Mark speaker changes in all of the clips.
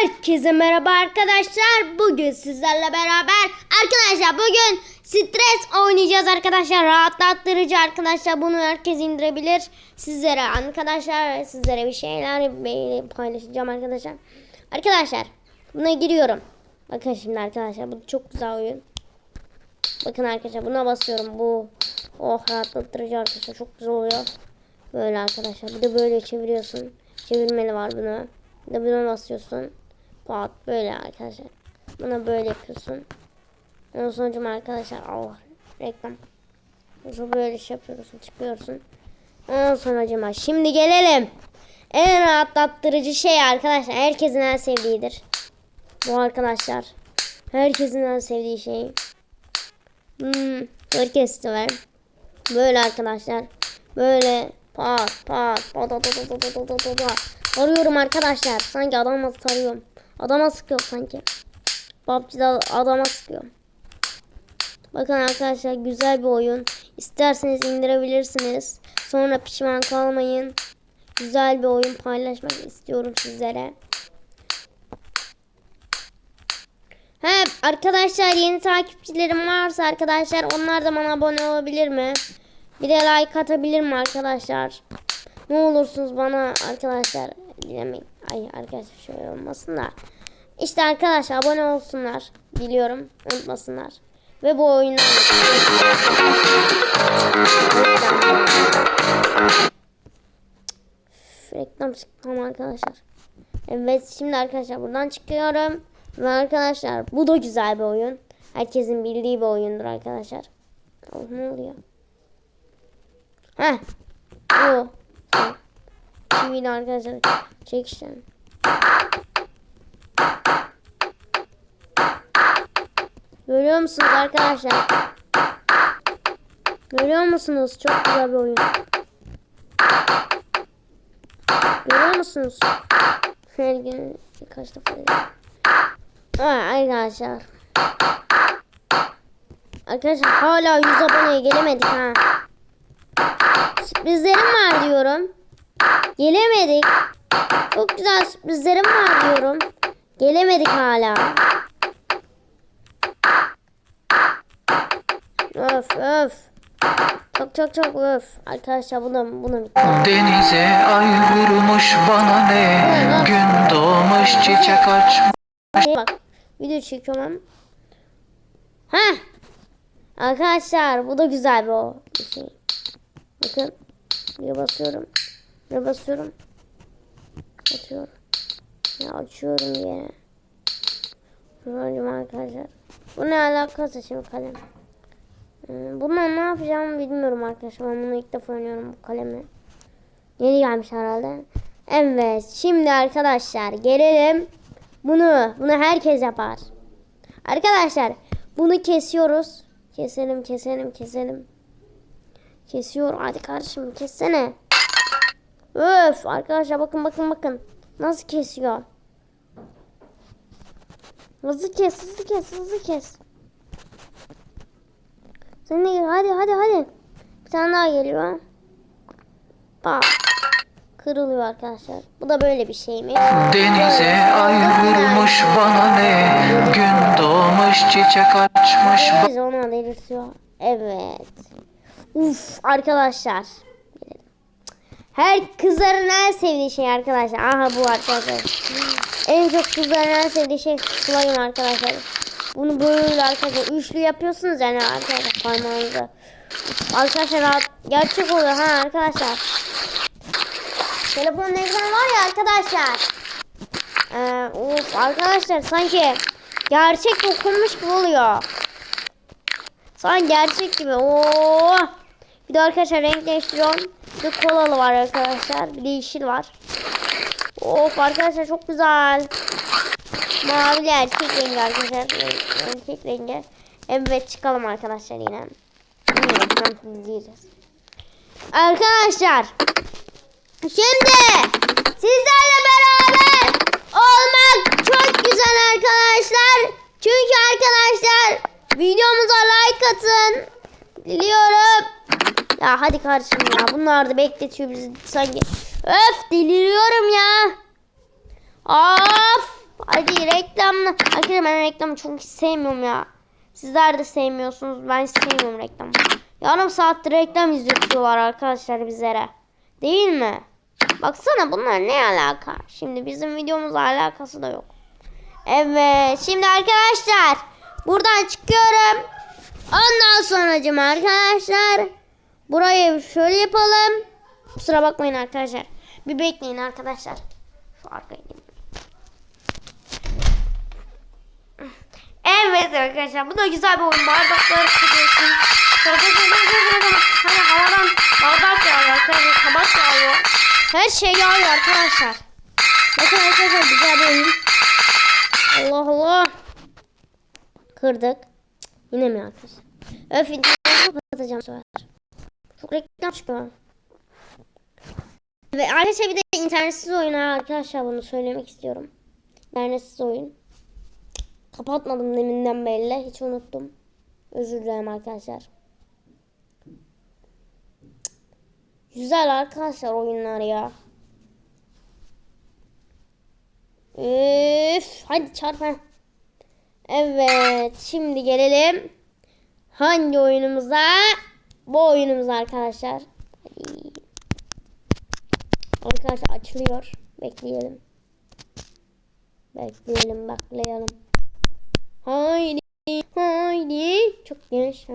Speaker 1: Herkese merhaba arkadaşlar. Bugün sizlerle beraber arkadaşlar bugün stres oynayacağız arkadaşlar. Rahatlattırıcı arkadaşlar. Bunu herkes indirebilir. Sizlere arkadaşlar sizlere bir şeyler paylaşacağım arkadaşlar. Arkadaşlar buna giriyorum. Bakın şimdi arkadaşlar bu çok güzel oyun. Bakın arkadaşlar buna basıyorum. Bu oh rahatlattırıcı arkadaşlar çok güzel oluyor. Böyle arkadaşlar. Bir de böyle çeviriyorsun. Çevirmeli var bunu. Bir de buna basıyorsun. Pat böyle arkadaşlar. Buna böyle yapıyorsun. Ondan sonucum arkadaşlar Allah reklam. Sonra böyle şey yapıyorsun çıkıyorsun. Ondan sonucuma şimdi gelelim. En rahatlattırıcı şey arkadaşlar. Herkesin en sevdiğidir. Bu arkadaşlar. Herkesin en sevdiği şey. Hmm, herkes sever. Böyle arkadaşlar. Böyle pat pat pat pat pat pat pat pat pat. Arıyorum arkadaşlar. Sanki adama sarıyorum. Adama sıkıyor sanki. PUBG'de adama sıkıyor. Bakın arkadaşlar güzel bir oyun. İsterseniz indirebilirsiniz. Sonra pişman kalmayın. Güzel bir oyun paylaşmak istiyorum sizlere. He arkadaşlar yeni takipçilerim varsa arkadaşlar onlar da bana abone olabilir mi? Bir de like atabilir mi arkadaşlar? Ne olursunuz bana arkadaşlar dilemeyin. Ay arkadaşlar şöyle olmasın da. İşte arkadaşlar abone olsunlar. Diliyorum. Unutmasınlar. Ve bu Üf, reklam çıktım arkadaşlar. Evet şimdi arkadaşlar buradan çıkıyorum. Ve arkadaşlar bu da güzel bir oyun. Herkesin bildiği bir oyundur arkadaşlar. Oh, ne oluyor? Heh. Bu. TV'de arkadaşlar çekişten. Görüyor musunuz arkadaşlar? Görüyor musunuz? Çok güzel bir oyun. Görüyor musunuz? Her gün birkaç defa. Aa, arkadaşlar. Arkadaşlar hala 100 aboneye gelemedik ha. Sürprizlerim var diyorum. Gelemedik. Çok güzel sürprizlerim var diyorum. Gelemedik hala. Öf öf. Çok çok çok öf. Arkadaşlar bunu bunu.
Speaker 2: Denize ay vurmuş bana ne Gün doğmuş çiçek açmış
Speaker 1: Bak video çekiyorum. Ha. Arkadaşlar bu da güzel bir o bir şey. Bakın. Buraya basıyorum. Buraya basıyorum. Atıyorum. Ya açıyorum yine. Şuracım arkadaşlar. Bu ne alakası şimdi kalem. Hmm, Bununla ne yapacağımı bilmiyorum arkadaşlar. Ben bunu ilk defa oynuyorum bu kalemi. Yeni gelmiş herhalde. Evet. Şimdi arkadaşlar gelelim. Bunu, bunu herkes yapar. Arkadaşlar bunu kesiyoruz. Keselim, keselim, keselim. Kesiyor. Hadi kardeşim kessene. Öf arkadaşlar bakın bakın bakın. Nasıl kesiyor? Hızlı kes, hızlı kes, hızlı kes. Sen de gel. Hadi hadi hadi. Bir tane daha geliyor. Bak. Kırılıyor arkadaşlar. Bu da böyle bir şey mi?
Speaker 2: Denize ay vurmuş bana ne Gün doğmuş çiçek açmış
Speaker 1: Biz onu delirtiyor. Evet. Uf arkadaşlar. Her kızların en sevdiği şey arkadaşlar. Aha bu arkadaşlar. En çok kızların en sevdiği şey slime arkadaşlar. Bunu böyle arkadaşlar üçlü yapıyorsunuz yani arkadaşlar parmağınızı. Arkadaşlar rahat, gerçek oluyor ha arkadaşlar. Telefonun ekranı var ya arkadaşlar. Ee, of arkadaşlar sanki gerçek okunmuş gibi oluyor. Sanki gerçek gibi. Oo. Bir de arkadaşlar renk değiştiriyorum. Bir kolalı var arkadaşlar. Bir de yeşil var. Of arkadaşlar çok güzel. Mavi erkek rengi arkadaşlar. Erkek rengi. Evet çıkalım arkadaşlar yine. Arkadaşlar. Şimdi sizlerle beraber olmak çok güzel arkadaşlar. Çünkü arkadaşlar videomuza like atın. Diliyorum. Ya hadi kardeşim ya bunlar da bekletiyor bizi sanki. Öf deliriyorum ya. Of. Hadi reklamlı. Arkadaşlar ben reklamı çok sevmiyorum ya. Sizler de sevmiyorsunuz. Ben sevmiyorum reklamı. Yarım saattir reklam izletiyorlar arkadaşlar bizlere. Değil mi? Baksana bunlar ne alaka? Şimdi bizim videomuzla alakası da yok. Evet. Şimdi arkadaşlar buradan çıkıyorum. Ondan sonracım arkadaşlar burayı şöyle yapalım. Kusura bakmayın arkadaşlar. Bir bekleyin arkadaşlar. Şu arkaya. Evet arkadaşlar bu da güzel bir oyun. Bardakları kırıyorsun. Hani havadan bardak yağıyor arkadaşlar. Tabak yağıyor. Her şey yağıyor arkadaşlar. Bakın arkadaşlar güzel bir oyun. Allah Allah. Kırdık. Yine mi arkadaşlar? Öf interneti kapatacağım sonra. Çok reklam çıkıyor. Ve arkadaşlar bir de internetsiz oyun arkadaşlar bunu söylemek istiyorum. İnternetsiz oyun. Kapatmadım deminden belli. Hiç unuttum. Özür dilerim arkadaşlar. Güzel arkadaşlar oyunlar ya. Üf, hadi çarp ha. Evet, şimdi gelelim. Hangi oyunumuza? Bu oyunumuz arkadaşlar. Arkadaşlar açılıyor. Bekleyelim. Bekleyelim, bekleyelim. Haydi, haydi. Çok genç ha.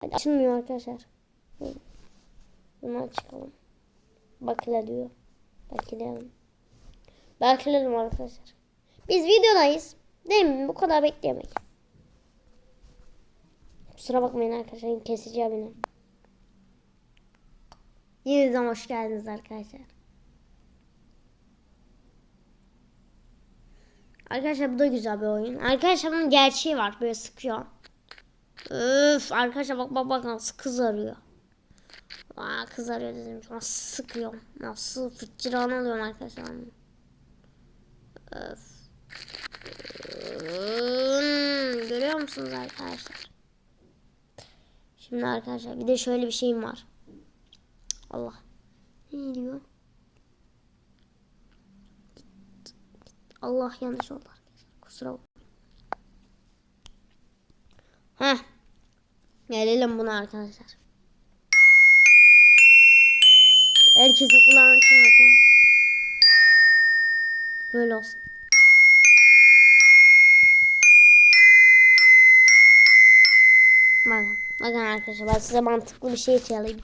Speaker 1: Hadi açılmıyor arkadaşlar. Bunu çıkalım. Bakla diyor. Bekleyelim. Bekleyelim arkadaşlar. Biz videodayız. Değil mi? Bu kadar bekleyemeyiz. Kusura bakmayın arkadaşlar. Keseceğim yine. Yeniden hoş geldiniz arkadaşlar. Arkadaşlar bu da güzel bir oyun. Arkadaşlar bunun gerçeği var. Böyle sıkıyor. Öf arkadaşlar bak bak bak nasıl kızarıyor. Aa, kızarıyor dedim. An sıkıyorum. Nasıl fıçırağını alıyorum arkadaşlar. Öf. Hmm, Görüyor musunuz arkadaşlar? Şimdi arkadaşlar bir de şöyle bir şeyim var. Allah. Ne diyor? Allah yanlış oldu arkadaşlar. Kusura bakmayın. Heh. Gelelim buna arkadaşlar. Herkesin kulağını çınlasın. Böyle olsun. Bakın. Bakın arkadaşlar ben size mantıklı bir şey çalayım.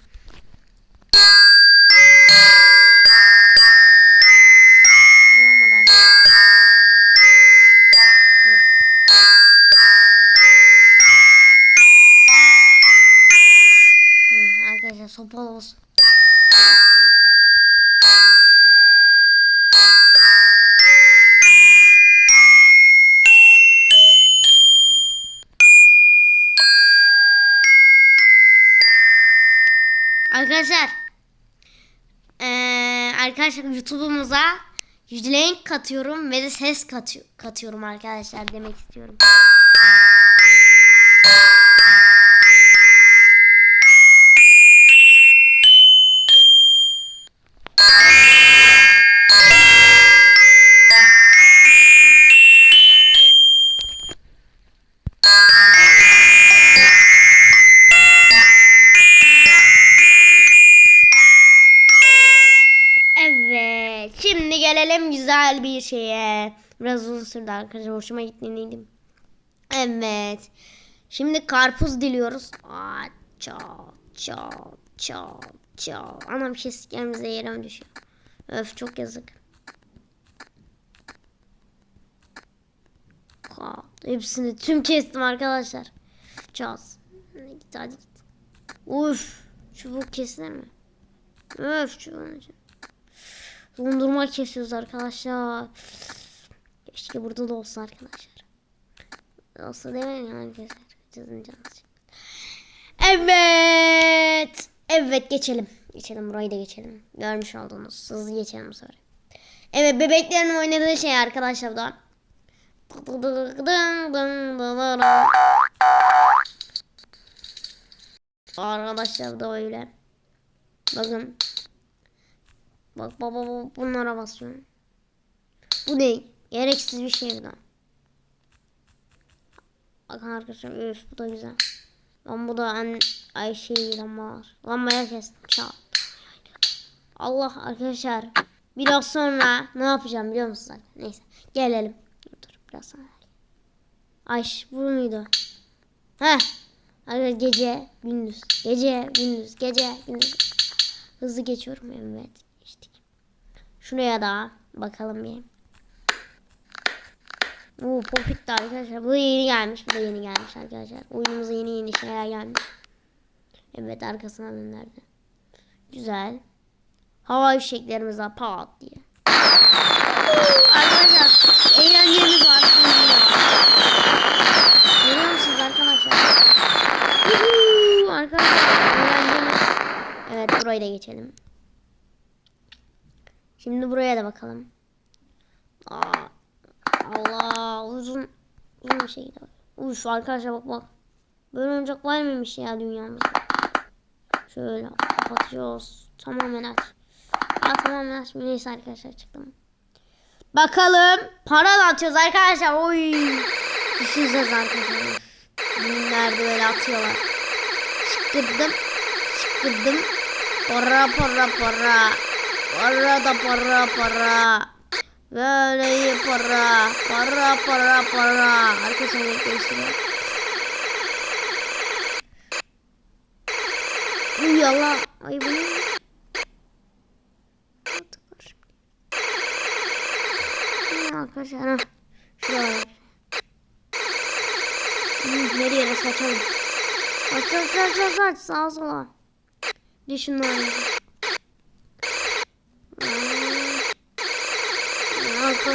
Speaker 1: Arkadaşlar eee, arkadaşlar YouTube'umuza renk katıyorum ve de ses katı- katıyorum arkadaşlar demek istiyorum. Güzel bir şeye. Biraz uzun sürdü arkadaşlar. Hoşuma gitmeliydim. Evet. Şimdi karpuz diliyoruz. Aa, çat çat çat çat. Anam kestiklerimize yere mi düşüyor? Öf çok yazık. Kat. Hepsini tüm kestim arkadaşlar. Çaz. Hadi git hadi git. Uf. Çubuk kesilir mi? Öf çubuğun için. Dondurma kesiyoruz arkadaşlar. Keşke burada da olsa arkadaşlar. Olsa değil mi arkadaşlar? Canım. Evet. Evet geçelim. Geçelim burayı da geçelim. Görmüş oldunuz. Hızlı geçelim bu sefer. Evet bebeklerin oynadığı şey arkadaşlar da. Arkadaşlar da öyle. Bakın. Bak baba baba bunlara basıyorum. Bu ne? Gereksiz bir şey bu da. Bakın arkadaşlar üf bu da güzel. Lan bu da an ay şey lamba var. Lambaya kestim çat. Allah arkadaşlar. Biraz sonra ne yapacağım biliyor musunuz? Neyse gelelim. Dur biraz sonra. Ay bu muydu? Heh. Arkadaşlar gece gündüz. Gece gündüz. Gece gündüz. Hızlı geçiyorum evet. Şuraya da bakalım bir. Oo popit de arkadaşlar. Bu yeni gelmiş. Bu da yeni gelmiş arkadaşlar. Oyunumuza yeni yeni şeyler gelmiş. Evet arkasına dönerdi. Güzel. Hava fişeklerimiz var pat diye. Arkadaşlar eğlencemiz var. Görüyor musunuz arkadaşlar? Arkadaşlar eğlencemiz. Evet burayı da geçelim. Şimdi buraya da bakalım. Aa, Allah uzun uzun bir şey. Uf arkadaşlar bak bak. Böyle oyuncak var mıymış ya dünyamızda? Şöyle kapatıyoruz. Tamamen aç. Aa, tamamen aç. Neyse arkadaşlar çıktım. Bakalım. Para da atıyoruz arkadaşlar. Oy. Düşüneceğiz arkadaşlar. Nerede böyle atıyorlar. Çıkırdım. Çıkırdım. Para para para. Para da para para. Böyle iyi para. Para para para. Arkadaşlar renk değiştiriyor. Uy yala. Ay bu ne? Ne Arkadaşlar ha. Şuraya var. Hmm, Nereye de saçalım. Aç aç aç aç aç sağa sola. Bir de şunları. Hmm.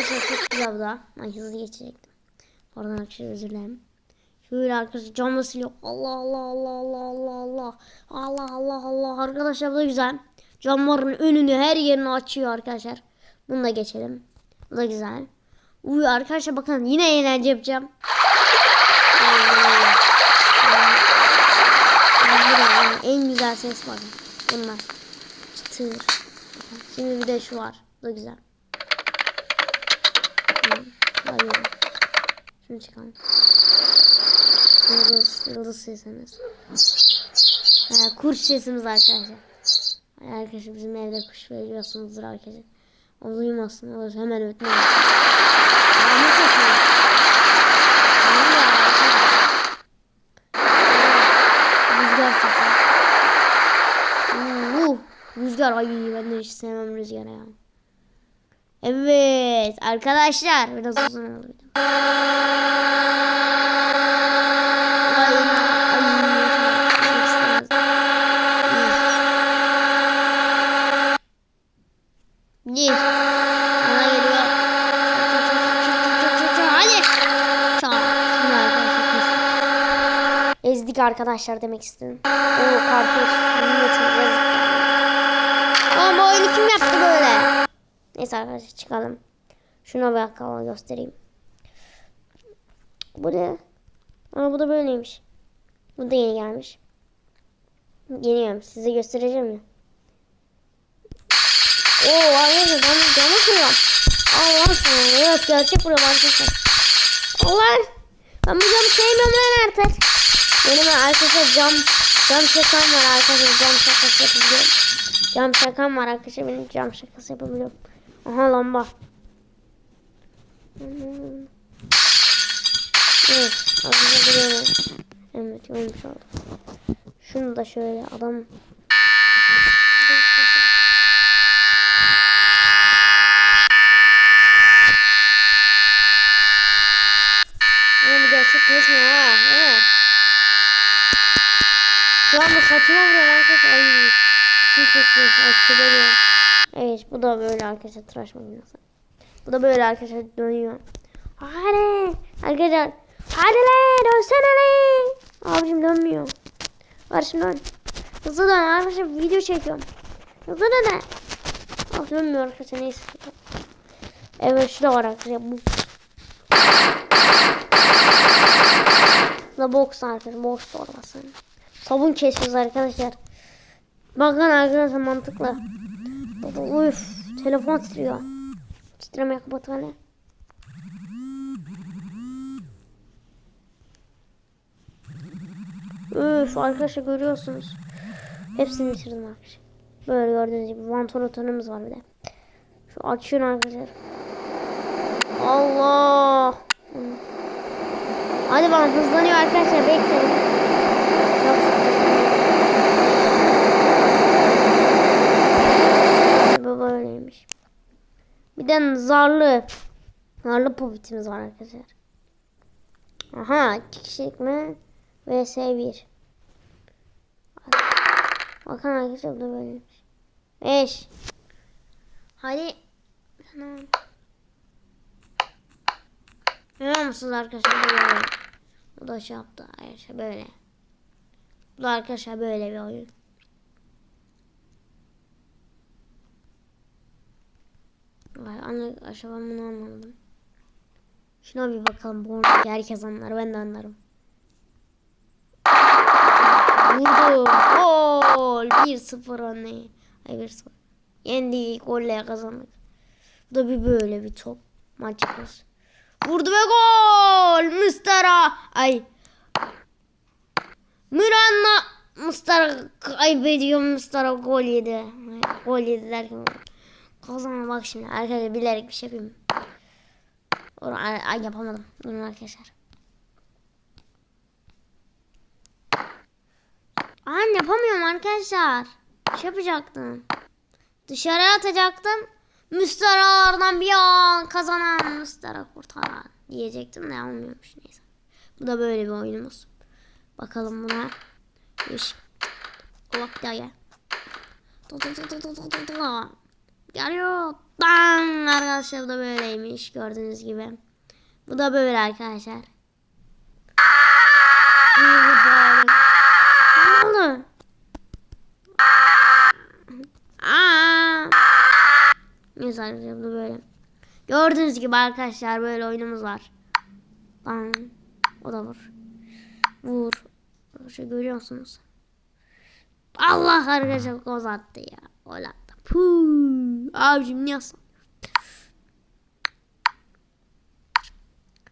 Speaker 1: Arkadaşlar çok güzel bu da. Ay hızlı geçecektim. Oradan arkadaşlar özür dilerim. Şöyle arkadaşlar camı siliyor. Allah Allah Allah Allah Allah Allah. Allah Allah Allah. Arkadaşlar bu da güzel. Camların önünü her yerini açıyor arkadaşlar. Bunu da geçelim. Bu da güzel. Uy arkadaşlar bakın yine eğlence yapacağım. En güzel ses var. Bunlar. Çıtır. Şimdi bir de şu var. Bu da güzel. Hı, Hadi. Şunu çıkalım. Yıldız, yıldız sesimiz. Ha, kuş sesimiz arkadaşlar. Arkadaşlar bizim evde kuş veriyorsunuzdur arkadaşlar. O duymasın. O hemen ötmez. Yağmur sesi. Yağmur yağıyor arkadaşlar. Rüzgar sesi. Uh, rüzgar. Ay ben de hiç sevmem rüzgarı ya. Evet arkadaşlar biraz uzun oldu. Bir. Hadi. Kestik. Ezdik arkadaşlar demek istedim. Oo karpuz. Ama oyunu kim yaptı böyle? Neyse arkadaşlar çıkalım. Şuna bakalım göstereyim. Bu ne? Aa bu da böyleymiş. Bu da yeni gelmiş. Yeni. Size göstereceğim ya. Oo arkadaşlar ben de camı kırıyorum. Allah sana. Evet gerçek vuruyorum arkadaşlar. Allah. Ben bu camı sevmiyorum lan artık. Benim arkadaşlar cam cam şakam var arkadaşlar. Cam şakası yapabiliyorum. Cam şakam var arkadaşlar. Benim cam şakası yapabiliyorum. Aha lamba. Evet. Aslında biliyorum. Evet olmuş oldu. Şunu da şöyle adam. Ama bir gerçek kesmiyor ha. Evet. Şu anda saçıma vuruyor arkadaşlar. Ay. Kim kesiyor? Ay kiberiyor. Bu da böyle arkadaşlar tıraş makinesi. Bu da böyle arkadaşlar dönüyor. Hadi arkadaşlar. Hadi lan dönsene lan. Abicim dönmüyor. Var şimdi dön. Hızlı dön arkadaşlar video çekiyorum. Hızlı dön. Ah dönmüyor arkadaşlar neyse. Evet şu da var arkadaşlar bu. Da box arkadaşlar box torbası. Sabun kesiyoruz arkadaşlar. Bakın arkadaşlar mantıklı kapatalım. Üf, telefon titriyor. Titremeye kapat hani. Üf arkadaşlar görüyorsunuz. Hepsini bitirdim arkadaşlar. Böyle gördüğünüz gibi vantor otanımız var bir de. Şu açıyorum arkadaşlar. Allah. Hadi bana hızlanıyor arkadaşlar bekleyin. Bir zarlı. Zarlı popitimiz var arkadaşlar. Aha iki kişilik mi? VS 1. Bakın arkadaşlar bu da böyleymiş. 5. Hadi. Tamam. Görüyor musunuz arkadaşlar? Böyle. Bu da şey yaptı arkadaşlar böyle. Bu da arkadaşlar böyle bir oyun. Vay anne aşağı ben bunu anlamadım. Şuna bir bakalım bu herkes anlar ben de anlarım. Vurdu. Gol. 1-0 anne. Ay 1-0. Yendik. Golle kazandık. Bu da bir böyle bir top. Maç yapıyoruz. Vurdu ve gol. Mustara. Ay. Müranna. Mustara kaybediyor. Mustara gol yedi. Gol yedi derken. Kazanma bak şimdi. Arkadaşlar bilerek bir şey yapayım. Ay, ay yapamadım. Durun arkadaşlar. Aa yapamıyorum arkadaşlar. Şey yapacaktım. Dışarı atacaktım. Müstaralardan bir an kazanan Müstara kurtaran diyecektim de olmuyormuş neyse. Bu da böyle bir oyunumuz. Bakalım buna. İş. Allah bir daha gel. Geliyor. Bang! Arkadaşlar bu da böyleymiş gördüğünüz gibi. Bu da böyle arkadaşlar. Ne oldu? Aa. Neyse arkadaşlar bu böyle. Gördüğünüz gibi arkadaşlar böyle oyunumuz var. Lan. O da vur. Vur. Şey görüyor musunuz? Allah arkadaşlar gol attı ya. Attı. Puh. Abicim aslan?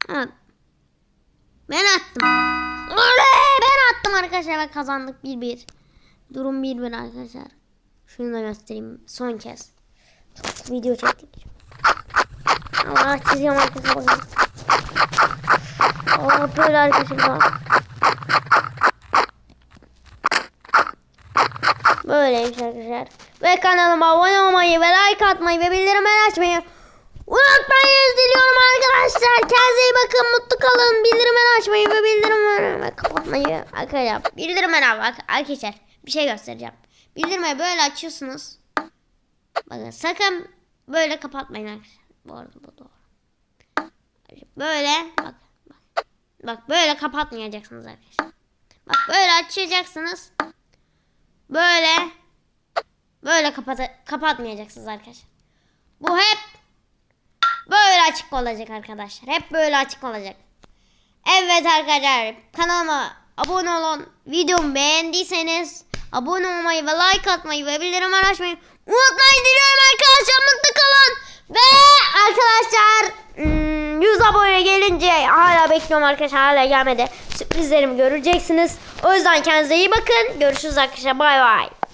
Speaker 1: Evet. Ben attım. Ben attım arkadaşlar ve kazandık 1-1. Durum 1-1 arkadaşlar. Şunu da göstereyim son kez. Video çektik. Allah çiziyorum arkadaşlar. Allah böyle arkadaşlar. Böyleymiş arkadaşlar. Ve kanalıma abone olmayı ve like atmayı ve bildirimleri açmayı unutmayın diliyorum arkadaşlar. Kendinize iyi bakın. Mutlu kalın. Bildirimleri açmayı ve bildirimleri kapatmayı. Arkadaşlar bildirimleri bak arkadaşlar. Bir şey göstereceğim. Bildirmeyi böyle açıyorsunuz. Bakın sakın böyle kapatmayın arkadaşlar. Bu arada bu doğru. Böyle bak. Bak böyle kapatmayacaksınız arkadaşlar. Bak böyle açacaksınız. Böyle böyle kapat kapatmayacaksınız arkadaşlar. Bu hep böyle açık olacak arkadaşlar. Hep böyle açık olacak. Evet arkadaşlar kanalıma abone olun. Videomu beğendiyseniz abone olmayı ve like atmayı ve bildirimleri açmayı unutmayın diliyorum arkadaşlar. Mutlu kalın. Ve arkadaşlar hmm, 100 abone gelince hala bekliyorum arkadaşlar hala gelmedi. Sürprizlerimi göreceksiniz. O yüzden kendinize iyi bakın. Görüşürüz arkadaşlar. Bay bay.